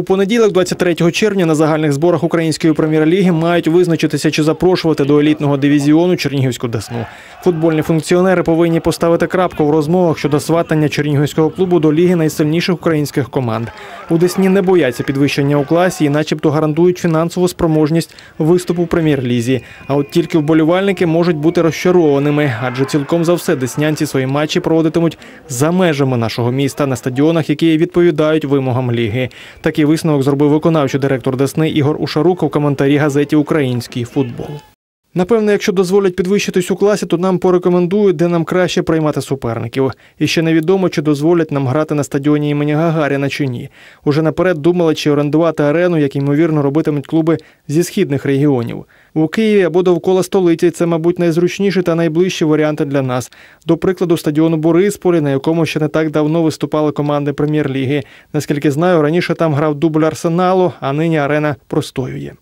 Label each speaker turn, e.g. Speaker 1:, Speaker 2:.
Speaker 1: У понеділок, 23 червня, на загальних зборах української прем'єр-ліги мають визначитися, чи запрошувати до елітного дивізіону Чернігівську Десну. Футбольні функціонери повинні поставити крапку в розмовах щодо сватання Чернігівського клубу до ліги найсильніших українських команд. У Десні не бояться підвищення у класі і, начебто, гарантують фінансову спроможність виступу в прем'єр-лізі. А от тільки вболівальники можуть бути розчарованими, адже цілком за все деснянці свої матчі проводитимуть за межами нашого міста на стадіонах, які відповідають вимогам ліги. Такий висновок зробив виконавчий директор Десни Ігор Ушарук у коментарі газеті Український футбол. Напевно, якщо дозволять підвищитись у класі, то нам порекомендують, де нам краще приймати суперників. І ще невідомо, чи дозволять нам грати на стадіоні імені Гагаріна чи ні. Уже наперед думали, чи орендувати арену, як ймовірно робитимуть клуби зі східних регіонів. У Києві або довкола столиці це, мабуть, найзручніші та найближчі варіанти для нас. До прикладу, стадіону Борисполі, на якому ще не так давно виступали команди прем'єр-ліги. Наскільки знаю, раніше там грав дубль арсеналу, а нині арена простоює.